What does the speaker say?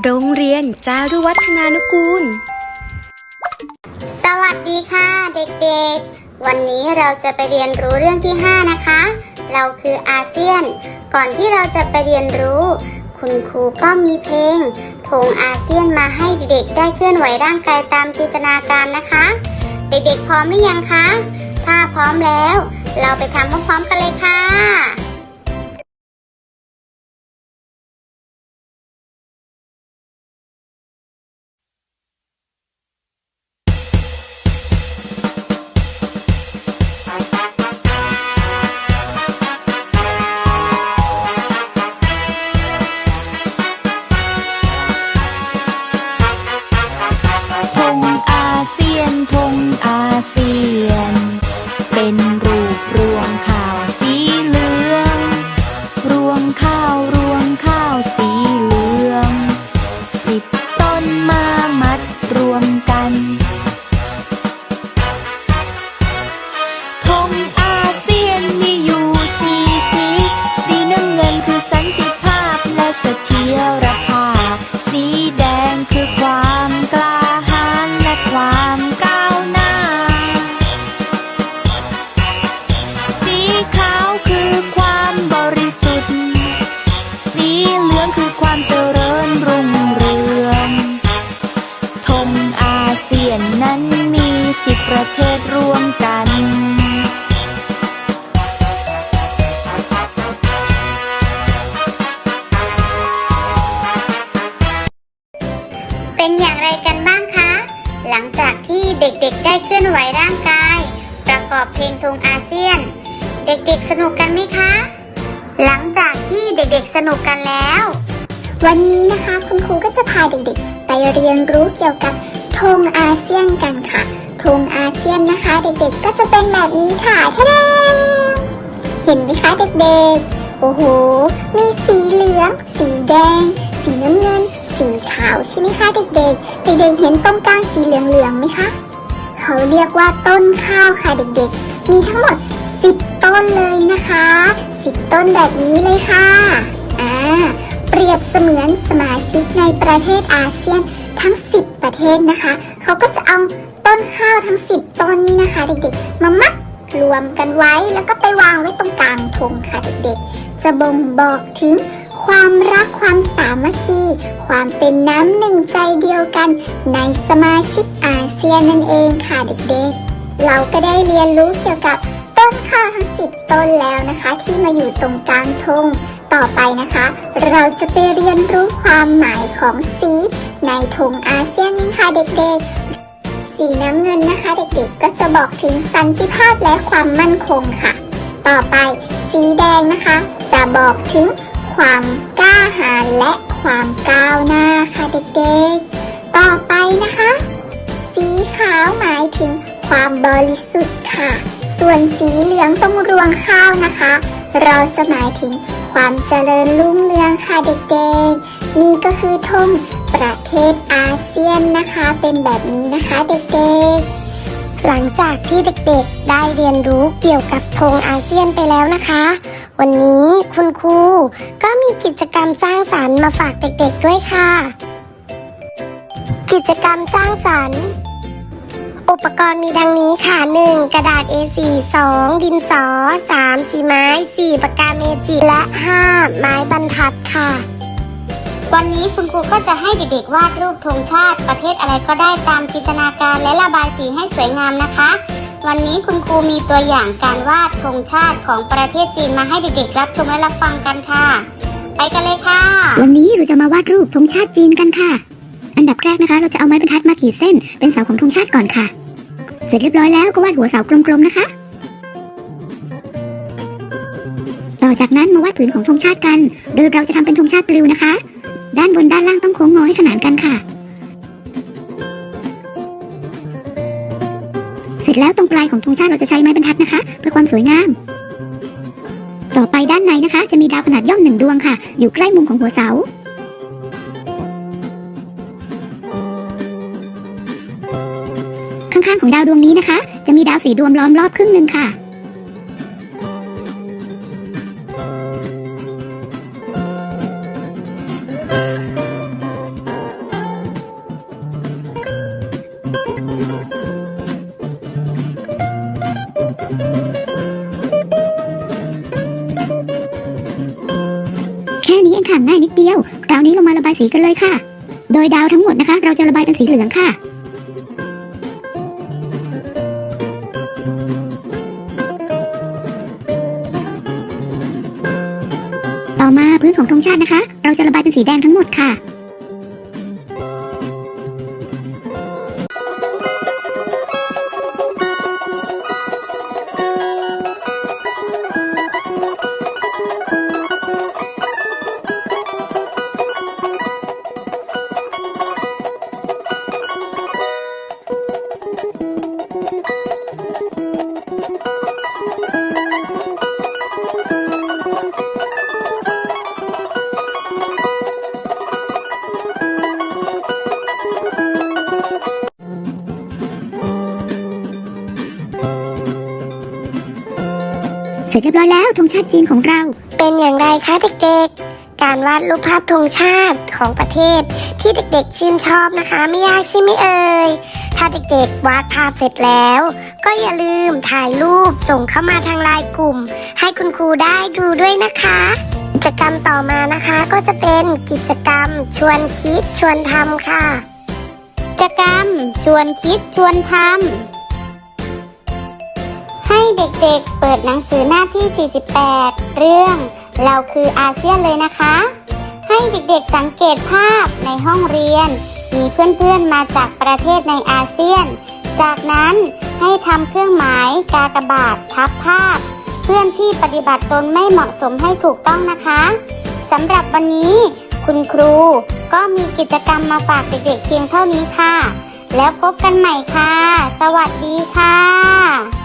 โรงเรียนจารุวัฒนานุกูล สวัสดีค่ะเด็กๆ วันนี้เราจะไปเรียนรู้เรื่องที่ 5 นะคะ เราคืออาเซียน ก่อนที่เราจะไปเรียนรู้ คุณครูก็มีเพลงธงอาเซียนมาให้เด็กๆ ได้เคลื่อนไหวร่างกายตามจินตนาการนะคะ เด็กๆ พร้อมหรือยังคะ ถ้าพร้อมแล้ว เราไปทำพร้อมๆกันเลยค่ะ หลังจากที่เด็กๆได้เคลื่อนไหวร่างกาย ประกอบเพลงธงอาเซียน เด็กๆสนุกกันไหมคะ หลังจากที่เด็กๆสนุกกันแล้ว วันนี้นะคะคุณครูก็จะพาเด็กๆ ไปเรียนรู้เกี่ยวกับธงอาเซียนกันค่ะธงอาเซียนนะคะ เด็กๆก็จะเป็นแบบนี้ค่ะท่าเห็นไหมคะเด็กๆ โอ้โห มีสีเหลือง สีแดง สีน้ำเงิน สีขาวใช่ไหมคะเด็กๆ เด็กๆเห็นตรงกลางสีเหลืองๆไหมคะ เขาเรียกว่าต้นข้าวค่ะเด็กๆ มีทั้งหมด 10 ต้นเลยนะคะ 10 ต้นแบบนี้เลยค่ะ อ่า เปรียบเสมือนสมาชิกในประเทศอาเซียนทั้ง 10 ประเทศนะคะ เขาก็จะเอาต้นข้าวทั้ง 10 ต้นนี้นะคะ เด็กๆ มามัดรวมกันไว้แล้วก็ไปวางไว้ตรงกลางธงค่ะเด็กๆ จะบ่งบอกถึง ความรักความสามัคคี ความเป็นน้ำหนึ่งใจเดียวกัน ในสมาชิกอาเซียนนั่นเองค่ะเด็กๆ เราก็ได้เรียนรู้เกี่ยวกับต้นข้าวทั้ง10ต้นแล้วนะคะ ที่มาอยู่ตรงกลางธงต่อไปนะคะ เราจะไปเรียนรู้ความหมายของสีในธงอาเซียนกันค่ะเด็กๆ สีน้ำเงินนะคะ เด็กๆ ก็จะบอกถึงสันติภาพและความมั่นคงค่ะ ต่อไปสีแดงนะคะ จะบอกถึง ความกล้าหาญและความก้าวหน้าค่ะเด็กๆ ต่อไปนะคะ สีขาวหมายถึงความบริสุทธิ์ค่ะ ส่วนสีเหลืองตรงรวงข้าวนะคะ เราจะหมายถึงความเจริญรุ่งเรืองค่ะเด็กๆ นี่ก็คือธงประเทศอาเซียนนะคะ เป็นแบบนี้นะคะเด็กๆ หลังจากที่เด็กๆได้เรียนรู้เกี่ยวกับธงอาเซียนไปแล้วนะคะ วันนี้คุณครูก็มีกิจกรรมสร้างสรรค์มาฝากเด็กๆด้วยค่ะ กิจกรรมสร้างสรรค์ อุปกรณ์มีดังนี้ค่ะ 1. กระดาษ A4 2. ดินสอ 3. สีไม้ 4. ปากกาเมจิ และ 5. ไม้บรรทัดค่ะ วันนี้คุณครูก็จะให้เด็กๆวาดรูปธงชาติประเทศอะไรก็ได้ตามจินตนาการและระบายสีให้สวยงามนะคะ วันนี้คุณครูมีตัวอย่างการวาดธงชาติของประเทศจีนมาให้เด็กๆรับชมและรับฟังกันค่ะ ไปกันเลยค่ะ วันนี้เราจะมาวาดรูปธงชาติจีนกันค่ะ อันดับแรกนะคะ เราจะเอาไม้บรรทัดมาขีดเส้น เป็นเสาของธงชาติก่อนค่ะ เสร็จเรียบร้อยแล้วก็วาดหัวเสากลมๆนะคะ ต่อจากนั้นมาวาดผืนของธงชาติกัน โดยเราจะทำเป็นธงชาติปลิวนะคะ ด้านบนด้านล่างต้องโค้งงอให้ขนานกันค่ะ เสร็จแล้วตรงปลายของธงชาติเราจะใช้ไม้บรรทัดนะคะ เพื่อความสวยงาม ต่อไปด้านในนะคะ จะมีดาวขนาดย่อมหนึ่งดวงค่ะ อยู่ใกล้มุมของหัวเสาข้างๆของดาวดวงนี้นะคะ จะมีดาวสีดวงล้อมรอบครึ่งหนึ่งค่ะ ยว คราวนี้เรามาระบายสีกันเลยค่ะ โดยดาวทั้งหมดนะคะ เราจะระบายเป็นสีเหลืองค่ะต่อมาพื้นของธงชาตินะคะ เราจะระบายเป็นสีแดงทั้งหมดค่ะ เสร็จเรียบร้อยแล้วธงชาติจีนของเรา เป็นอย่างไรคะเด็กๆ การวาดรูปภาพธงชาติของประเทศ ที่เด็กๆชื่นชอบนะคะ ไม่ยากใช่ไหมเอ่ยถ้าเด็กๆวาดภาพเสร็จแล้ว ก็อย่าลืมถ่ายรูปส่งเข้ามาทางไลน์กลุ่ม ให้คุณครูได้ดูด้วยนะคะกิจกรรมต่อมานะคะก็จะเป็นกิจกรรมชวนคิดชวนทำค่ะ กิจกรรมชวนคิดชวนทำ ให้เด็กๆเปิดหนังสือหน้าที่ 48 เรื่อง เราคืออาเซียนเลยนะคะ ให้เด็กๆสังเกตภาพในห้องเรียน มีเพื่อนๆมาจากประเทศในอาเซียน จากนั้นให้ทำเครื่องหมายกากบาททับภาพ เพื่อนที่ปฏิบัติตนไม่เหมาะสมให้ถูกต้องนะคะสำหรับวันนี้ คุณครูก็มีกิจกรรมมาฝากเด็กๆเพียงเท่านี้ค่ะ แล้วพบกันใหม่ค่ะ สวัสดีค่ะ